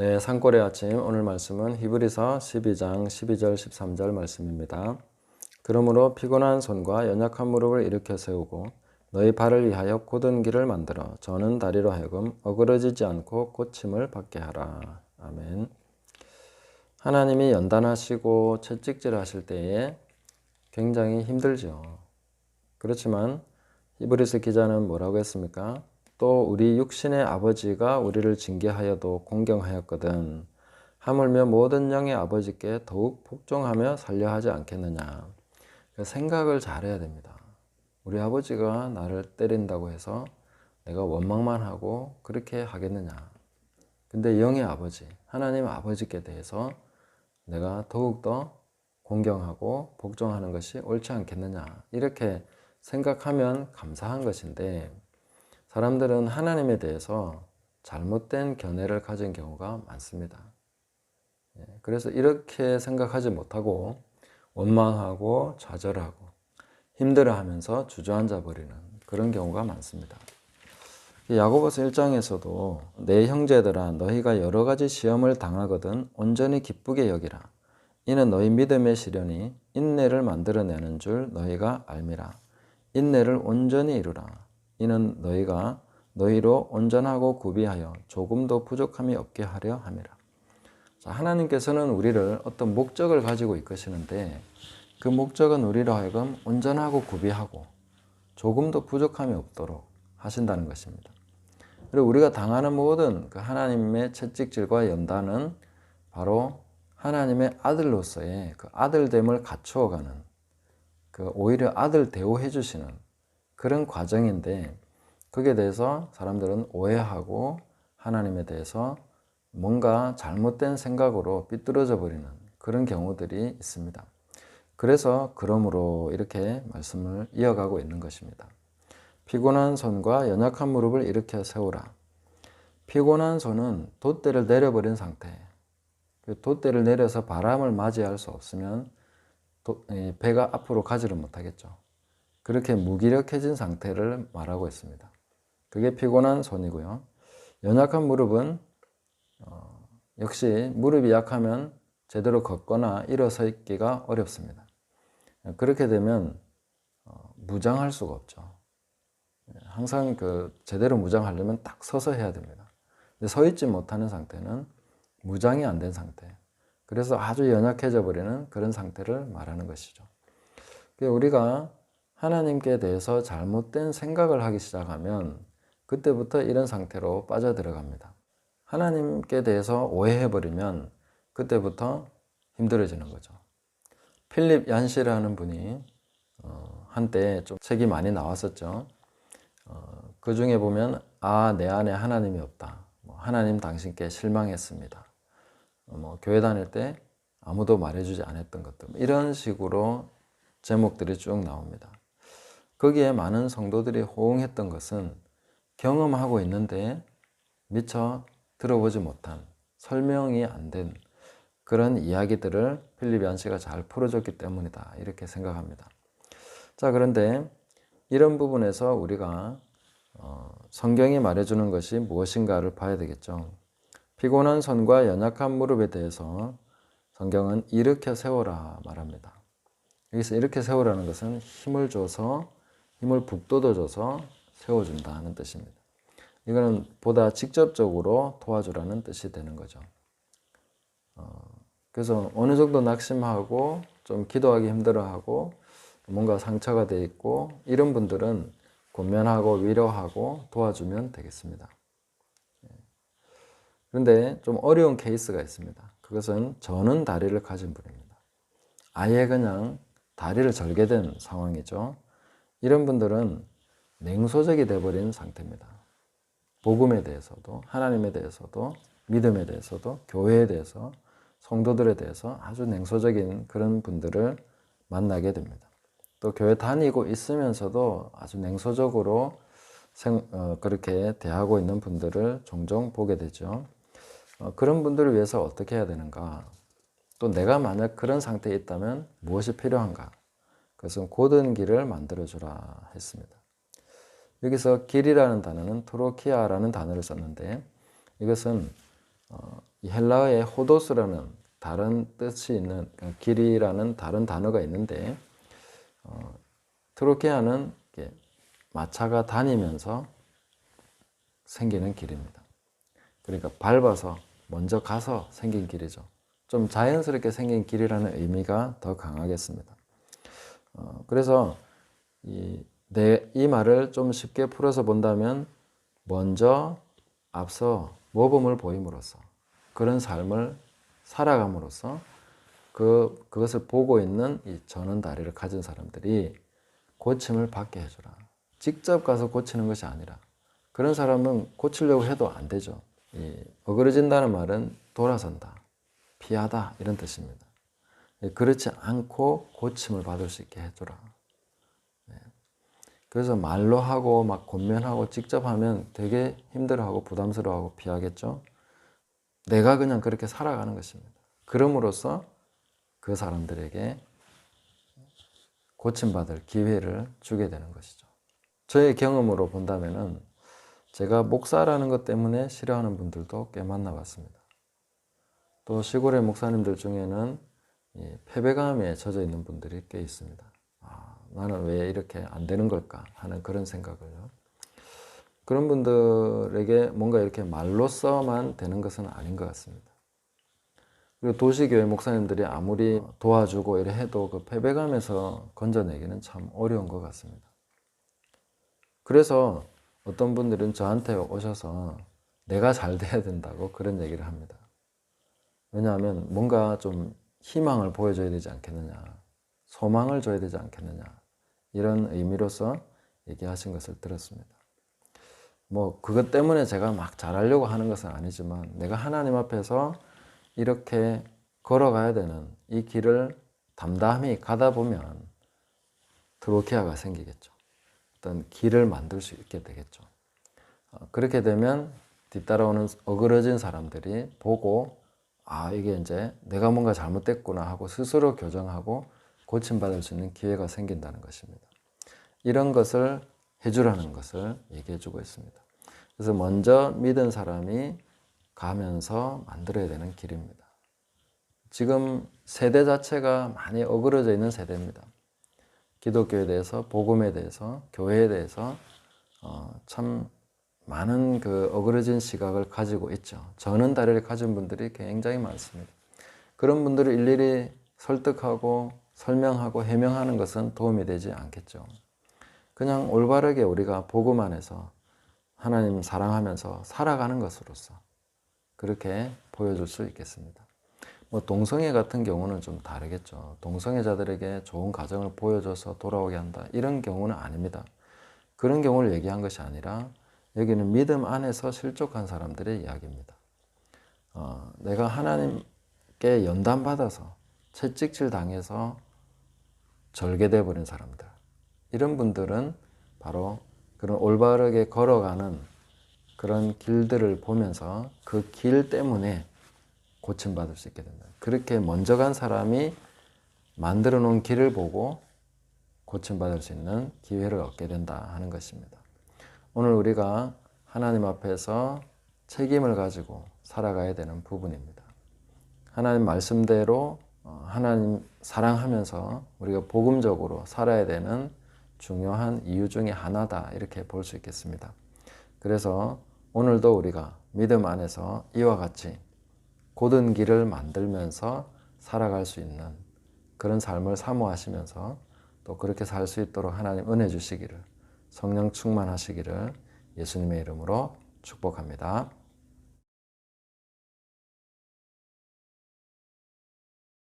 네, 산골의 아침 오늘 말씀은 히브리서 12장 12절 13절 말씀입니다. 그러므로 피곤한 손과 연약한 무릎을 일으켜 세우고 너희 발을 위하여 곧은 길을 만들어 저는 다리로 하여금 어그러지지 않고 고침을 받게 하라. 아멘. 하나님이 연단하시고 채찍질 하실 때에 굉장히 힘들죠. 그렇지만 히브리서 기자는 뭐라고 했습니까? 또 우리 육신의 아버지가 우리를 징계하여도 공경하였거든. 하물며 모든 영의 아버지께 더욱 복종하며 살려 하지 않겠느냐. 그 생각을 잘해야 됩니다. 우리 아버지가 나를 때린다고 해서 내가 원망만 하고 그렇게 하겠느냐. 근데 영의 아버지, 하나님 아버지께 대해서 내가 더욱더 공경하고 복종하는 것이 옳지 않겠느냐. 이렇게 생각하면 감사한 것인데 사람들은 하나님에 대해서 잘못된 견해를 가진 경우가 많습니다. 예, 그래서 이렇게 생각하지 못하고 원망하고 좌절하고 힘들어하면서 주저앉아 버리는 그런 경우가 많습니다. 야고보서 1장에서도 내 형제들아 너희가 여러 가지 시험을 당하거든 온전히 기쁘게 여기라. 이는 너희 믿음의 시련이 인내를 만들어내는 줄 너희가 알미라. 인내를 온전히 이루라. 이는 너희가 너희로 온전하고 구비하여 조금도 부족함이 없게 하려 함이라. 자, 하나님께서는 우리를 어떤 목적을 가지고 이끄시는데 그 목적은 우리로 하여금 온전하고 구비하고 조금도 부족함이 없도록 하신다는 것입니다. 그리고 우리가 당하는 모든 그 하나님의 채찍질과 연단은 바로 하나님의 아들로서의 그 아들됨을 갖추어가는 그 오히려 아들 대우해 주시는 그런 과정인데 거기에 대해서 사람들은 오해하고 하나님에 대해서 뭔가 잘못된 생각으로 삐뚤어져 버리는 그런 경우들이 있습니다. 그래서 그러므로 이렇게 말씀을 이어가고 있는 것입니다. 피곤한 손과 연약한 무릎을 일으켜 세우라. 피곤한 손은 돛대를 내려버린 상태. 그 돛대를 내려서 바람을 맞이할 수 없으면 배가 앞으로 가지를 못하겠죠. 그렇게 무기력해진 상태를 말하고 있습니다. 그게 피곤한 손이고요. 연약한 무릎은 어, 역시 무릎이 약하면 제대로 걷거나 일어서 있기가 어렵습니다. 그렇게 되면 어, 무장할 수가 없죠. 항상 그 제대로 무장하려면 딱 서서 해야 됩니다. 근데 서 있지 못하는 상태는 무장이 안 된 상태. 그래서 아주 연약해져 버리는 그런 상태를 말하는 것이죠. 우리가 하나님께 대해서 잘못된 생각을 하기 시작하면 그때부터 이런 상태로 빠져 들어갑니다. 하나님께 대해서 오해해버리면 그때부터 힘들어지는 거죠. 필립 얀시라는 분이 어, 한때 좀 책이 많이 나왔었죠. 어, 그 중에 보면 아 내 안에 하나님이 없다. 뭐, 하나님 당신께 실망했습니다. 어, 뭐 교회 다닐 때 아무도 말해주지 않았던 것들 이런 식으로 제목들이 쭉 나옵니다. 거기에 많은 성도들이 호응했던 것은 경험하고 있는데 미처 들어보지 못한 설명이 안 된 그런 이야기들을 필립 얀 씨가 잘 풀어줬기 때문이다. 이렇게 생각합니다. 자, 그런데 이런 부분에서 우리가 어, 성경이 말해주는 것이 무엇인가를 봐야 되겠죠. 피곤한 손과 연약한 무릎에 대해서 성경은 일으켜 세워라 말합니다. 여기서 이렇게 세우라는 것은 힘을 줘서 힘을 북돋워줘서 세워준다는 뜻입니다. 이거는 보다 직접적으로 도와주라는 뜻이 되는 거죠. 어, 그래서 어느 정도 낙심하고 좀 기도하기 힘들어하고 뭔가 상처가 돼 있고 이런 분들은 권면하고 위로하고 도와주면 되겠습니다. 예. 그런데 좀 어려운 케이스가 있습니다. 그것은 저는 다리를 가진 분입니다. 아예 그냥 다리를 절개된 상황이죠. 이런 분들은 냉소적이 되어버린 상태입니다. 복음에 대해서도, 하나님에 대해서도, 믿음에 대해서도, 교회에 대해서, 성도들에 대해서 아주 냉소적인 그런 분들을 만나게 됩니다. 또 교회 다니고 있으면서도 아주 냉소적으로 생, 어, 그렇게 대하고 있는 분들을 종종 보게 되죠. 어, 그런 분들을 위해서 어떻게 해야 되는가? 또 내가 만약 그런 상태에 있다면 무엇이 필요한가? 그것은 고든 길을 만들어주라 했습니다. 여기서 길이라는 단어는 토로키아라는 단어를 썼는데 이것은 어, 이 헬라어의 호도스라는 다른 뜻이 있는 그러니까 길이라는 다른 단어가 있는데 어, 트로케아는 이렇게 마차가 다니면서 생기는 길입니다. 그러니까 밟아서 먼저 가서 생긴 길이죠. 좀 자연스럽게 생긴 길이라는 의미가 더 강하겠습니다. 어, 그래서 이, 내, 이 말을 좀 쉽게 풀어서 본다면 먼저 앞서 모범을 보임으로써 그런 삶을 살아감으로써 그, 그것을 보고 있는 이 저는 다리를 가진 사람들이 고침을 받게 해주라. 직접 가서 고치는 것이 아니라 그런 사람은 고치려고 해도 안 되죠. 이 어그러진다는 말은 돌아선다, 피하다 이런 뜻입니다. 예, 그렇지 않고 고침을 받을 수 있게 해주라. 네. 그래서 말로 하고 막 권면하고 직접 하면 되게 힘들어하고 부담스러워하고 피하겠죠. 내가 그냥 그렇게 살아가는 것입니다. 그럼으로써 그 사람들에게 고침받을 기회를 주게 되는 것이죠. 저의 경험으로 본다면은 제가 목사라는 것 때문에 싫어하는 분들도 꽤 만나봤습니다. 또 시골의 목사님들 중에는 패배감에 젖어 있는 분들이 꽤 있습니다. 아, 나는 왜 이렇게 안 되는 걸까 하는 그런 생각을요. 그런 분들에게 뭔가 이렇게 말로써만 되는 것은 아닌 것 같습니다. 그리고 도시교회 목사님들이 아무리 도와주고 이래 해도 그 패배감에서 건져내기는 참 어려운 것 같습니다. 그래서 어떤 분들은 저한테 오셔서 내가 잘 돼야 된다고 그런 얘기를 합니다. 왜냐하면 뭔가 좀 희망을 보여줘야 되지 않겠느냐, 소망을 줘야 되지 않겠느냐, 이런 의미로서 얘기하신 것을 들었습니다. 뭐, 그것 때문에 제가 막 잘하려고 하는 것은 아니지만, 내가 하나님 앞에서 이렇게 걸어가야 되는 이 길을 담담히 가다 보면 트로키아가 생기겠죠. 어떤 길을 만들 수 있게 되겠죠. 어, 그렇게 되면 뒤따라오는 어그러진 사람들이 보고 아 이게 이제 내가 뭔가 잘못됐구나 하고 스스로 교정하고 고침받을 수 있는 기회가 생긴다는 것입니다. 이런 것을 해주라는 것을 얘기해주고 있습니다. 그래서 먼저 믿은 사람이 가면서 만들어야 되는 길입니다. 지금 세대 자체가 많이 어그러져 있는 세대입니다. 기독교에 대해서, 복음에 대해서, 교회에 대해서 어, 참 많은 그 어그러진 시각을 가지고 있죠. 저는 다리를 가진 분들이 굉장히 많습니다. 그런 분들을 일일이 설득하고 설명하고 해명하는 것은 도움이 되지 않겠죠. 그냥 올바르게 우리가 복음 안에서 하나님 사랑하면서 살아가는 것으로서 그렇게 보여줄 수 있겠습니다. 뭐 동성애 같은 경우는 좀 다르겠죠. 동성애자들에게 좋은 가정을 보여줘서 돌아오게 한다. 이런 경우는 아닙니다. 그런 경우를 얘기한 것이 아니라 여기는 믿음 안에서 실족한 사람들의 이야기입니다. 어, 내가 하나님께 연단받아서 채찍질 당해서 절개돼 버린 사람들. 이런 분들은 바로 그런 올바르게 걸어가는 그런 길들을 보면서 그 길 때문에 고침받을 수 있게 된다. 그렇게 먼저 간 사람이 만들어 놓은 길을 보고 고침받을 수 있는 기회를 얻게 된다 하는 것입니다. 오늘 우리가 하나님 앞에서 책임을 가지고 살아가야 되는 부분입니다. 하나님 말씀대로 어, 하나님 사랑하면서 우리가 복음적으로 살아야 되는 중요한 이유 중에 하나다 이렇게 볼 수 있겠습니다. 그래서 오늘도 우리가 믿음 안에서 이와 같이 고든 길을 만들면서 살아갈 수 있는 그런 삶을 사모하시면서 또 그렇게 살 수 있도록 하나님 은혜 주시기를 성령 충만하시기를 예수님의 이름으로 축복합니다.